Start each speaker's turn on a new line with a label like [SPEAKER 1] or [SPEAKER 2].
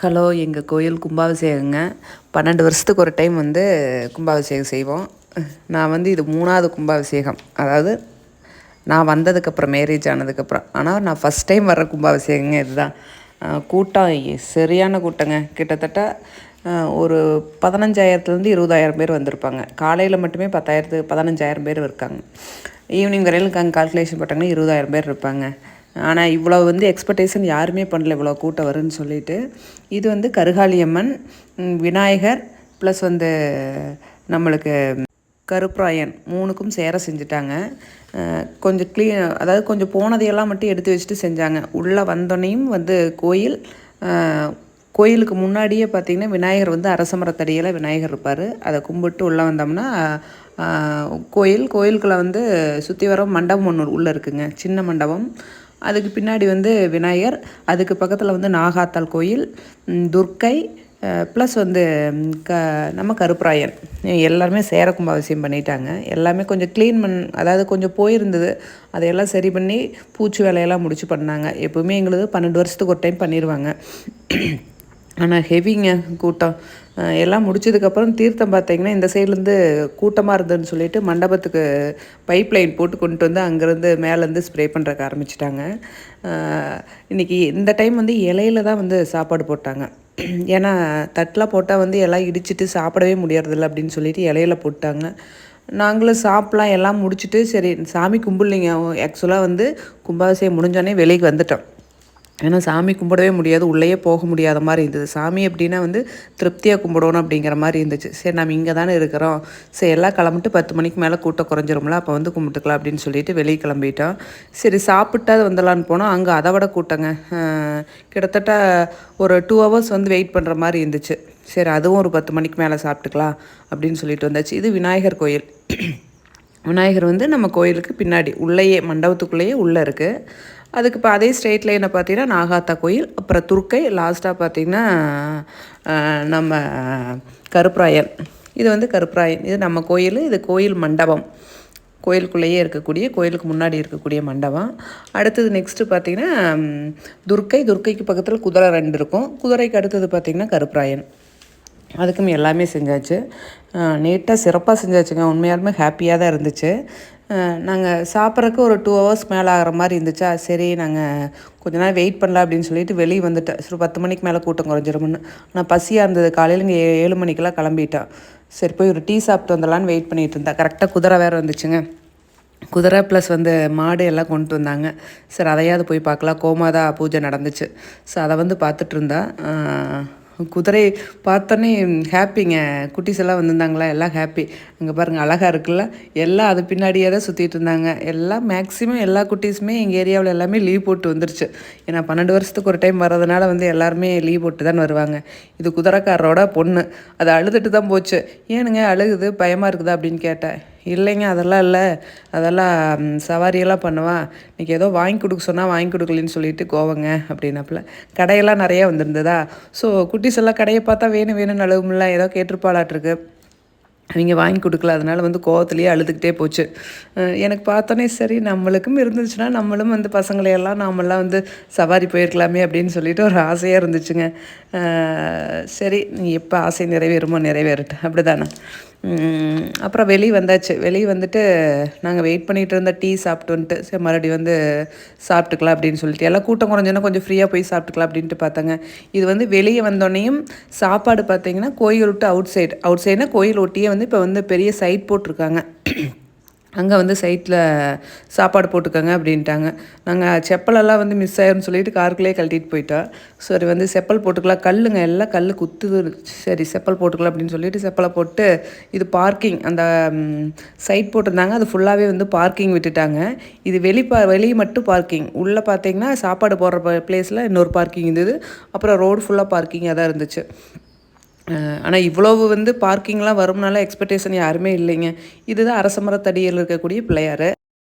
[SPEAKER 1] Hello எங்கள் கோயில் கும்பாபிஷேகங்க. பன்னெண்டு வருஷத்துக்கு ஒரு டைம் வந்து கும்பாபிஷேகம் செய்வோம். நான் வந்து இது மூணாவது கும்பாபிஷேகம். அதாவது நான் வந்ததுக்கப்புறம் மேரேஜ் ஆனதுக்கப்புறம் ஆனால் நான் ஃபஸ்ட் டைம் வர்ற கும்பாபிஷேகங்க இதுதான். கூட்டம் சரியான கூட்டங்க. கிட்டத்தட்ட ஒரு பதினஞ்சாயிரத்துலேருந்து இருபதாயிரம் பேர் வந்திருப்பாங்க. காலையில் மட்டுமே பத்தாயிரத்து பதினஞ்சாயிரம் பேர் இருக்காங்க. ஈவினிங் வரையிலும் கால்குலேஷன் போட்டாங்கன்னா இருபதாயிரம் பேர் இருப்பாங்க. ஆனால் இவ்வளோ வந்து எக்ஸ்பெக்டேஷன் யாருமே பண்ணல இவ்வளோ கூட்டம் வரும்னு சொல்லிட்டு. இது வந்து கருகாளியம்மன் விநாயகர் ப்ளஸ் வந்து நம்மளுக்கு கருப்பராயன் மூணுக்கும் சேர செஞ்சுட்டாங்க. கொஞ்சம் க்ளீன் அதாவது கொஞ்சம் போனதையெல்லாம் மட்டும் எடுத்து வச்சுட்டு செஞ்சாங்க. உள்ளே வந்தோடனையும் வந்து கோயில் கோயிலுக்கு முன்னாடியே பார்த்திங்கன்னா விநாயகர் வந்து அரசமரத்தடியில் விநாயகர் இருப்பார். அதை கும்பிட்டு உள்ளே வந்தோம்னா கோயில் கோயிலுக்குள்ளே வந்து சுற்றி வர மண்டபம் ஒன்று உள்ளே இருக்குங்க. சின்ன மண்டபம். அதுக்கு பின்னாடி வந்து விநாயகர் அதுக்கு பக்கத்தில் வந்து நாகாத்தால் கோயில் துர்க்கை ப்ளஸ் வந்து க நம்ம கருப்பராயன். எல்லாருமே சேர கும்பாபிஷேகம் பண்ணிட்டாங்க. எல்லாமே கொஞ்சம் க்ளீன் பண் அதாவது கொஞ்சம் போயிருந்தது. அதையெல்லாம் சரி பண்ணி பூச்சி வேலையெல்லாம் முடிச்சு பண்ணாங்க. எப்போவுமே எங்களுது பன்னெண்டு வருஷத்துக்கு ஒரு டைம் பண்ணிடுவாங்க ஆனால் ஹெவிங்க கூட்டம். எல்லாம் முடிச்சதுக்கப்புறம் தீர்த்தம் பார்த்தீங்கன்னா இந்த சைட்லேருந்து கூட்டமாக இருந்ததுன்னு சொல்லிட்டு மண்டபத்துக்கு பைப் லைன் போட்டு கொண்டு வந்து அங்கேருந்து மேலேருந்து ஸ்ப்ரே பண்ணுறக்கு ஆரம்பிச்சிட்டாங்க. இன்றைக்கி இந்த டைம் வந்து இலையில தான் வந்து சாப்பாடு போட்டாங்க. ஏன்னா தட்டில் போட்டால் வந்து எல்லாம் இடிச்சிட்டு சாப்பிடவே முடியறதில்ல அப்படின்னு சொல்லிட்டு இலையில போட்டாங்க. நாங்களும் சாப்பிட்லாம் எல்லாம் முடிச்சுட்டு சரி சாமி கும்பிட்லிங்க. ஆக்சுவலாக வந்து கும்பாபிஷேகம் முடிஞ்சோடனே வெளியே வந்துட்டோம். ஏன்னா சாமி கும்பிடவே முடியாது உள்ளேயே போக முடியாத மாதிரி இருந்தது. சாமி எப்படின்னா வந்து திருப்தியாக கும்பிடணும் அப்படிங்கிற மாதிரி இருந்துச்சு. சரி நம்ம இங்கே தானே இருக்கிறோம். சரி எல்லாம் கிளம்பிட்டு பத்து மணிக்கு மேலே கூட்டம் குறைஞ்சிரும்ல அப்போ வந்து கும்பிட்டுக்கலாம் அப்படின்னு சொல்லிட்டு வெளியே கிளம்பிட்டோம். சரி சாப்பிட்டாது வந்துடலான்னு போனோம். அங்கே அதை விட கூட்டங்க. கிட்டத்தட்ட ஒரு டூ ஹவர்ஸ் வந்து வெயிட் பண்ணுற மாதிரி இருந்துச்சு. சரி அதுவும் ஒரு பத்து மணிக்கு மேலே சாப்பிட்டுக்கலாம் அப்படின்னு சொல்லிட்டு வந்தாச்சு. இது விநாயகர் கோயில். விநாயகர் வந்து நம்ம கோயிலுக்கு பின்னாடி உள்ளேயே மண்டபத்துக்குள்ளேயே உள்ளே இருக்குது அதுக்கு இப்போ அதே ஸ்ட்ரெயிட் லைனை பார்த்தீங்கன்னா நாகாத்தா கோயில் அப்புறம் துர்க்கை லாஸ்ட்டாக பார்த்திங்கன்னா நம்ம கருப்பராயன். இது வந்து கருப்பராயன். இது நம்ம கோயில் இது கோயில் மண்டபம். கோயிலுக்குள்ளேயே இருக்கக்கூடிய கோயிலுக்கு முன்னாடி இருக்கக்கூடிய மண்டபம். அடுத்தது நெக்ஸ்ட்டு பார்த்திங்கன்னா துர்க்கை. துர்க்கைக்கு பக்கத்தில் குதிரை ரெண்டு இருக்கும். குதிரைக்கு அடுத்தது பார்த்திங்கன்னா கருப்பராயன். அதுக்கும் எல்லாமே செஞ்சாச்சு. நீட்டாக சிறப்பாக செஞ்சாச்சுங்க. உண்மையாலுமே ஹாப்பியாக தான் இருந்துச்சு. நாங்கள் சாப்பிட்றக்கு ஒரு டூ ஹவர்ஸ் மேலே ஆகிற மாதிரி இருந்துச்சா? சரி நாங்கள் கொஞ்ச நேரம் வெயிட் பண்ணலாம் அப்படின்னு சொல்லிட்டு வெளியே வந்துட்டேன். சரி பத்து மணிக்கு மேலே கூட்டம் குறைஞ்சிருமுன்னு ஆனால் பசியாக இருந்தது. காலையில் இங்கே ஏழு மணிக்கெல்லாம் கிளம்பிட்டோம் சரி போய் ஒரு டீ சாப்பிட்டு வந்துடலான்னு வெயிட் பண்ணிட்டு இருந்தேன். கரெக்டாக குதிரை வேறு வந்துச்சுங்க. குதிரை ப்ளஸ் வந்து மாடு எல்லாம் கொண்டு வந்தாங்க. சரி அதையாவது போய் பார்க்கலாம். கோமாதா பூஜை நடந்துச்சு. ஸோ அதை வந்து பார்த்துட்டு இருந்தா குதிரை பார்த்தோன்னே ஹாப்பிங்க. குட்டீஸ் எல்லாம் வந்திருந்தாங்களா? எல்லாம் ஹாப்பி. அங்கே பாருங்கள் அழகாக இருக்குல்ல? எல்லாம் அது பின்னாடியே தான் சுற்றிட்டு இருந்தாங்க. எல்லாம் மேக்ஸிமம் எல்லா குட்டீஸுமே எங்கள் ஏரியாவில் எல்லாமே லீவ் போட்டு வந்துருச்சு. ஏன்னா பன்னெண்டு வருஷத்துக்கு ஒரு டைம் வர்றதுனால வந்து எல்லாருமே லீவ் போட்டு தான் வருவாங்க. இது குதிரைக்காரரோட பொண்ணு. அது அழுதுட்டு தான் போச்சு. ஏனுங்க அழுகுது? பயமாக இருக்குதா அப்படின்னு கேட்டேன். இல்லைங்க அதெல்லாம் இல்லை. அதெல்லாம் சவாரியெல்லாம் பண்ணுவா. இன்றைக்கி ஏதோ வாங்கி கொடுக்க சொன்னால் வாங்கி கொடுக்கலன்னு சொல்லிட்டு கோவங்க அப்படின்னாப்புல. கடையெல்லாம் நிறையா வந்திருந்ததா? ஸோ குட்டிஸ் எல்லாம் கடையை பார்த்தா வேணும் வேணும்னு அழுகும்ல. ஏதோ கேட்டிருப்பாளாட்டிருக்கு. அவங்க வாங்கி கொடுக்கல அதனால் வந்து கோவத்துலேயே அழுதுகிட்டே போச்சு. எனக்கு பார்த்தோன்னே சரி நம்மளுக்கும் இருந்துச்சுன்னா நம்மளும் வந்து பசங்களையெல்லாம் நாமெல்லாம் வந்து சவாரி போயிருக்கலாமே அப்படின்னு சொல்லிட்டு ஒரு ஆசையாக இருந்துச்சுங்க. சரி நீ எப்போ ஆசை நிறைவேறுமோ நிறைவேறட்டு அப்படி தானே அப்புறம் வெளியே வந்தாச்சு. வெளியே வந்துட்டு நாங்கள் வெயிட் பண்ணிகிட்டு இருந்த டீ சாப்பிட்டு வந்துட்டு சரி மறுபடியும் வந்து சாப்பிட்டுக்கலாம் அப்படின்னு சொல்லிட்டு. எல்லாம் கூட்டம் குறைஞ்சோன்னா கொஞ்சம் ஃப்ரீயாக போய் சாப்பிட்டுக்கலாம் அப்படின்ட்டு பார்த்தாங்க. இது வந்து வெளியே வந்தோடனேயும் சாப்பாடு பார்த்தீங்கன்னா கோயில் விட்டு அவுட் சைடு அவுட் சைடுனா கோயில் ஒட்டியே வந்து இப்போ வந்து பெரிய சைட் போட்டிருக்காங்க. அங்கே வந்து சைட்டில் சாப்பாடு போட்டுக்கோங்க அப்படின்ட்டாங்க. நாங்கள் செப்பலெல்லாம் வந்து மிஸ் ஆயிரும்னு சொல்லிட்டு காருக்குள்ளேயே கழட்டிட்டு போயிட்டோம் சரி வந்து செப்பல் போட்டுக்கலாம். கல்லுங்க எல்லாம் கல் குத்துது. சரி செப்பல் போட்டுக்கலாம் அப்படின்னு சொல்லிட்டு செப்பலை போட்டு இது பார்க்கிங் அந்த சைட் போட்டிருந்தாங்க. அது ஃபுல்லாகவே வந்து பார்க்கிங் விட்டுட்டாங்க. இது வெளி பா வெளியே மட்டும் பார்க்கிங் உள்ளே பார்த்தீங்கன்னா சாப்பாடு போடுற பிளேஸில் இன்னொரு பார்க்கிங் இருந்தது. அப்புறம் ரோடு ஃபுல்லாக பார்க்கிங்காக தான் இருந்துச்சு. ஆனால் இவ்வளவு வந்து பார்க்கிங்லாம் வரும்னால எக்ஸ்பெக்டேஷன் யாருமே இல்லைங்க. இதுதான் அரசமரத்தடியில் இருக்கக்கூடிய பிள்ளையார்.